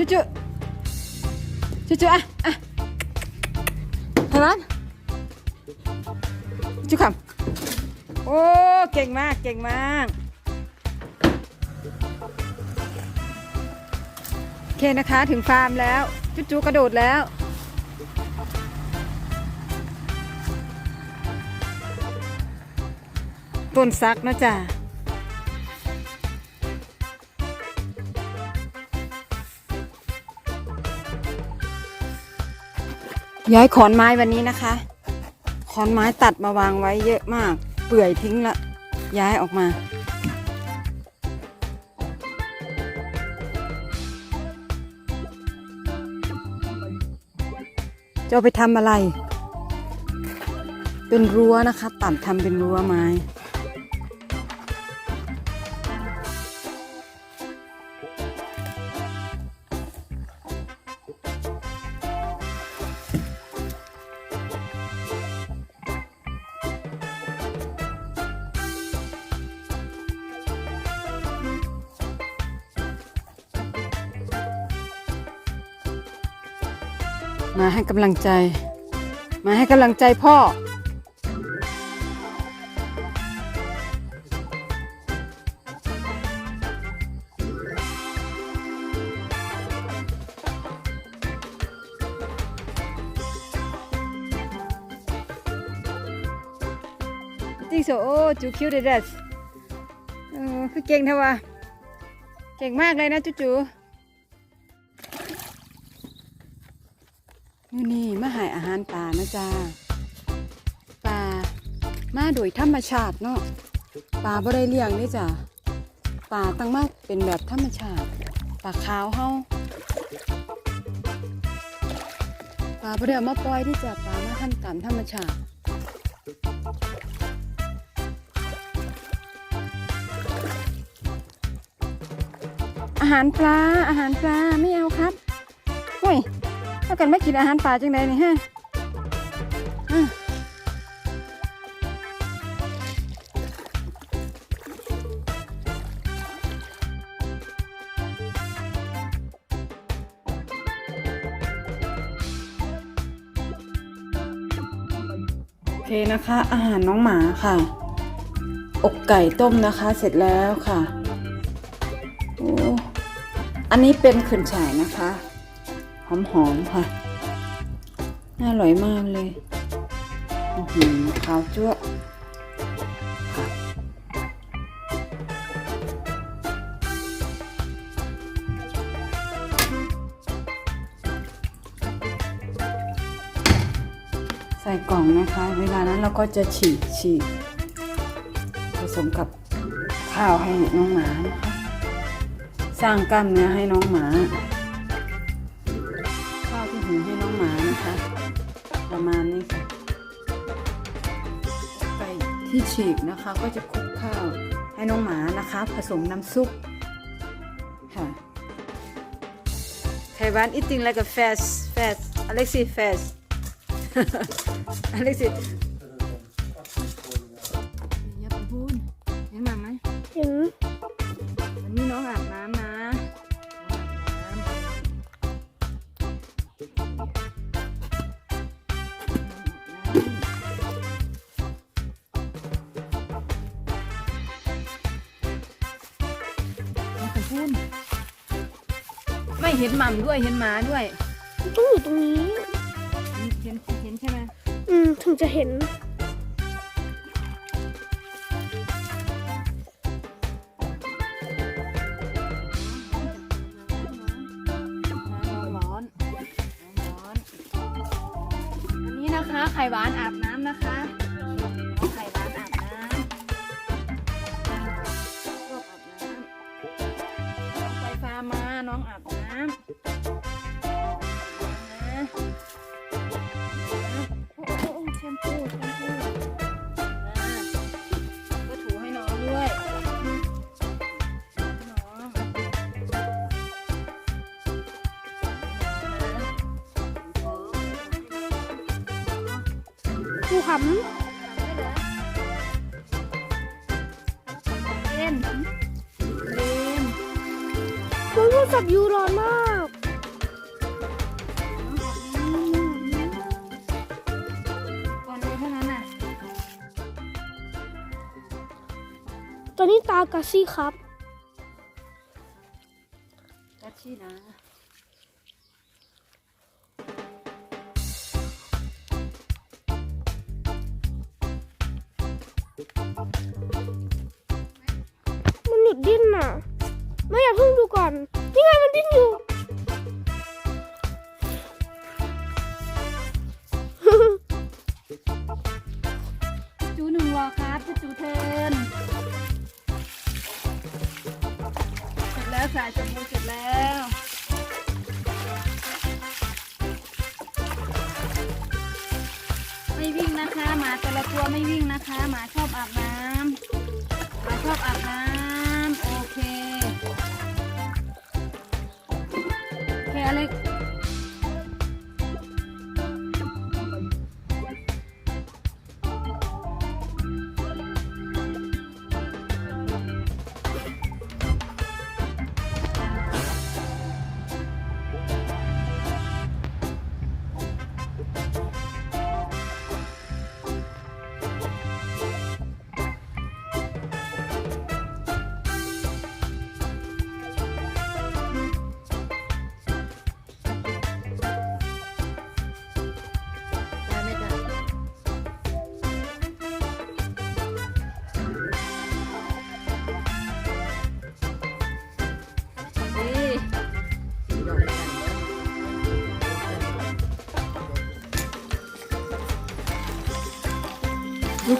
จุจุจุจุอะอะทางนั้นจุคำโอ้ เก่งมาก เก่งมากโอเคนะคะถึงฟาร์มแล้ว จุจุกระโดดแล้วต้นซักเนะจ้ะ ย้ายขอนไม้วันนี้นะคะ ขอนไม้ตัดมาวางไว้เยอะมาก เปื่อยทิ้งละ ย้ายออกมา จะไปทำอะไร เป็นรั้วนะคะ ตัดทำเป็นรั้วไม้ กำลังใจ มาให้กำลังใจพ่อ จริงโซโอ้จูคิวเดดสเออคือเก่งเทวะเก่งมากเลยนะจูจู นี่นี่มาหายอาหารปลานะจ๊ะปลามาโดยธรรมชาติเนาะปลาบ่ได้เลี้ยงนี่จ้ะปลาตั้งมากเป็นแบบธรรมชาติปลาขาวเฮาปลาบ่ได้เอามาปล่อยที่จะปลามาทำตามธรรมชาติอาหารปลาอาหารปลาไม่เอาครับโอ้ย ถ้ากันไม่กินอาหารปลาจังไดนี่ฮะอะโอเคนะคะ อาหารน้องหมาค่ะ อกไก่ต้มนะคะ เสร็จแล้วค่ะโอ้อันนี้เป็นขืนฉายนะคะ หอมๆค่ะ น่าอร่อยมากเลยอื้อหือขาวจั่วใส่กล่องนะคะ เวลานั้นเราก็จะฉีกฉีกผสมกับข้าวให้น้องหมานะคะสร้างกล้ามเนื้อให้น้องหมา หุงให้น้องหมานะคะ ประมาณนี้ค่ะไปที่ฉีกนะคะก็จะคลุกข้าวให้น้องหมานะคะ ผสมน้ำซุปค่ะไทวัน eating like a fast fast Alexi fast Alexi ำน้องเป็นพูนไม่เห็นหม่ำด้วยเห็นหมาด้วยต้องอยู่ตรงนี้ เห็นเห็นใช่ไหมอืม ถึงจะเห็นน้ำร้อนน้ำร้อนอันนี้นะคะไข่หวานอาบ ภูขำเล่นเล่นคุณผู้สับยูร้อนมากตอนนี้ตากาซี่ครับกาซี่นะ ไม่อยากเพิ่งดูก่อนนี่ไงมันดิ้นอยู่จูหนึ่งรอครับจูจูเทินเสร็จแล้วสายจมูกเสร็จแล้วไม่วิ่งนะคะหมาแต่ละตัวไม่วิ่งนะคะหมาชอบอาบน้ำหมาชอบอาบน้ำ โ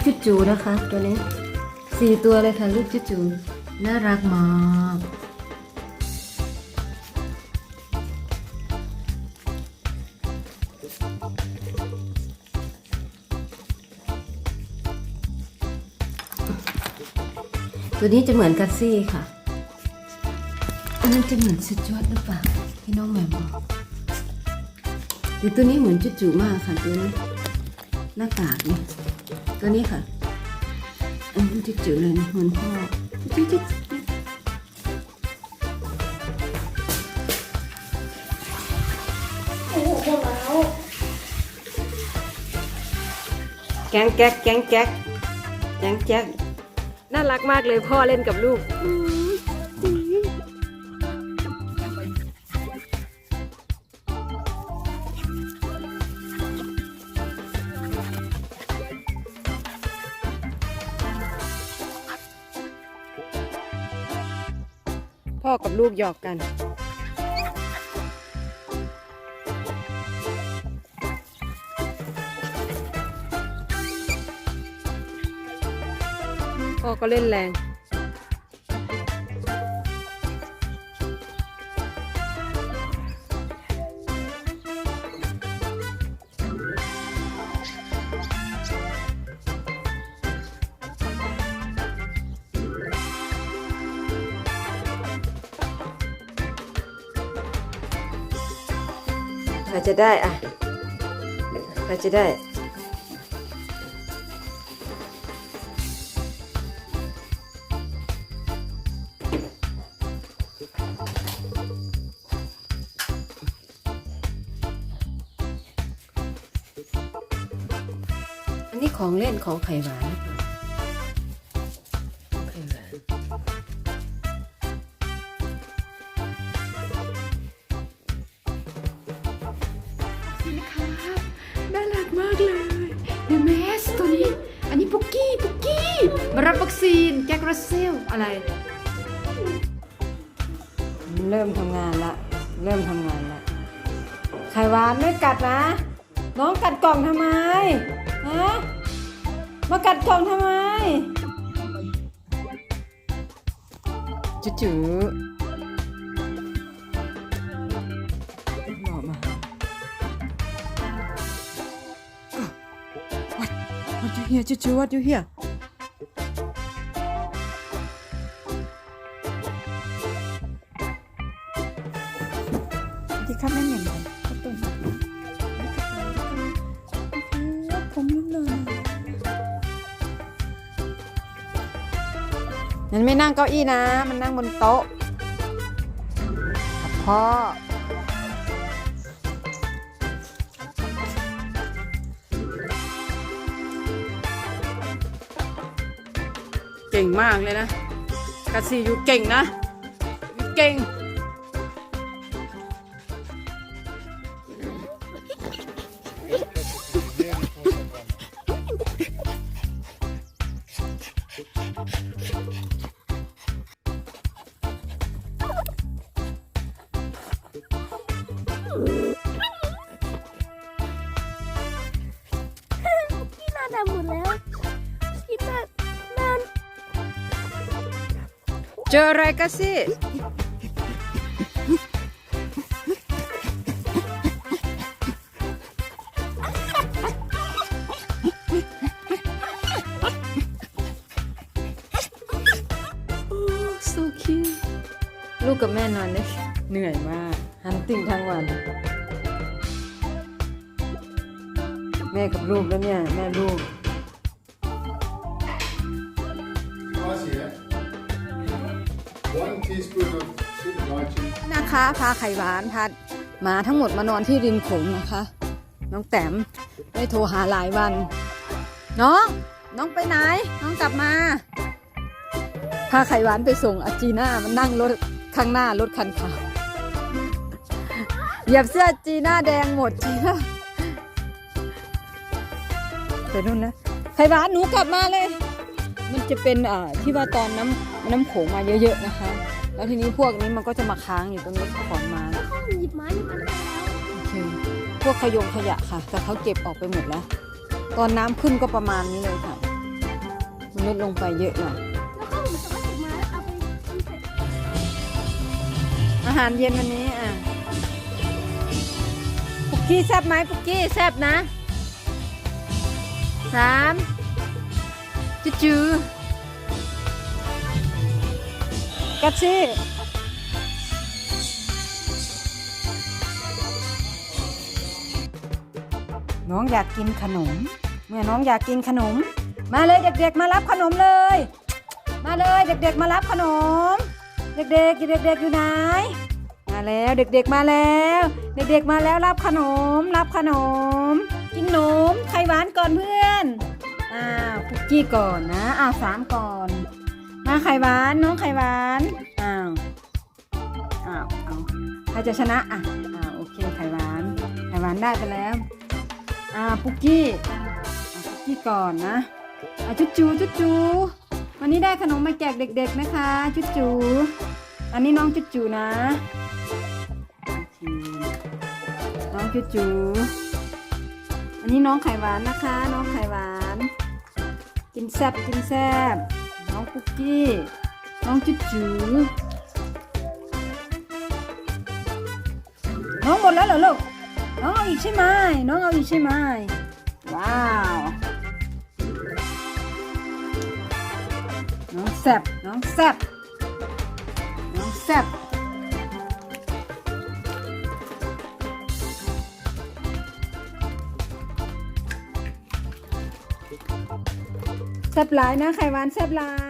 จุจูนะคะ ตัวนี้สี่ตัวเลยค่ะลูกจุจูน่ารักมากตัวนี้จะเหมือนกัซซี่ค่ะ อันนั้นจะเหมือนสุดยอดหรือเปล่าที่น้องแหม่มบอกแต่ตัวนี้เหมือนจุจูมากค่ะตัวนี้หน้ากากนี่ ตัวนี้ค่ะอันนี้จิ๋วเลยนะเหมือนพ่อจุจุแก๊งแก๊กแก๊งแก๊กแก๊งแก๊กน่ารักมากเลยพ่อเล่นกับลูก พ่อกับลูกหยอกกัน พ่อก็เล่นแรง ใครจะได้อะใครจะได้ อันนี้ของเล่นของไข่หวาน อะไร เริ่มทำงานละ เริ่มทำงานละไขวานไม่กัดนะ น้องกัดกล่องทำไมฮะมากัดกล่องทำไมจื๋อๆหล่อมา What What you here จื๋อๆ What you here ไม่นั่งเก้าอี้นะ มันนั่งบนโต๊ะกับพ่อเก่งมากเลยนะกะซี่อยู่เก่งนะ เก่ง พี่นาดำหมดแล้ว พี่นานาเจออะไรกันสิ ลูกกับแม่นอนได้เหนื่อยมากฮันติ่งทั้งวัน แม่กับลูกแล้วเนี่ย แม่ลูก Ice here. One teaspoon of sweet lychee. นะคะ พาไข่หวานพาหมาทั้งหมดมานอนที่ริมโขงนะคะ น้องแต้มได้โทรหาหลายวัน น้อง น้องไปไหน น้องกลับมา พาไข่หวานไปส่งอาจีน่ามันนั่งรถ ข้างหน้ารถคันขาวเหยียบเสื้อจีน่าแดงหมดจีน่าไปนู่นนะไข่หวานหนูกลับมาเลย มันจะเป็นอ่าที่ว่าตอนน้ำน้ำโขงมาเยอะๆนะคะ แล้วทีนี้พวกนี้มันก็จะมาค้างอยู่ตรงนี้ขอนม้ข้าหยิบไม้นี่มันแล้วโอเคพวกขยงขยะค่ะ แต่เขาเก็บออกไปหมดแล้ว ตอนน้ำขึ้นก็ประมาณนี้เลยค่ะมันลดลงไปเยอะหน่อย อาหารเย็นวันนี้อะปุกกี้แซบไหมปุกกี้แซบนะสามจืจือกัดซี่น้องอยากกินขนม เมื่อน้องอยากกินขนม มาเลยเด็กๆมารับขนมเลย มาเลยเด็กๆมารับขนม เด็กๆเด็กๆอยู่ไหน มาแล้วเด็กๆมาแล้ว เด็กๆมาแล้วรับขนม รับขนม กินขนมไข่หวานก่อนเพื่อนอ้าวคุกกี้ก่อนนะอ้าวสามก่อน มาไข่หวานน้องไข่หวานอ้าวอ้าวเอาใครจะชนะอะอ้าวโอเคไข่หวานไข่หวานได้ไปแล้วอ่าปุกกี้ปุกกี้ก่อนนะอะจุ๊จูจุ๊จู วันนี้ได้ขนมมาแจกเด็ก ๆนะคะ จุ๊จูอันนี้น้องจุจูนะ น้องจุจูอันนี้น้องไข่หวานนะคะ น้องไข่หวาน กินแซบกินแซบน้องคุกกี้ น้องจุจูน้องหมดแล้วเหรอลูก น้องเอาอีกใช่ไหมน้องเอาอีกใช่ไหมว้าว แซบน้องแซบน้องแซ่บแซ่บหลายนะไข่หวานแซ่บหลาย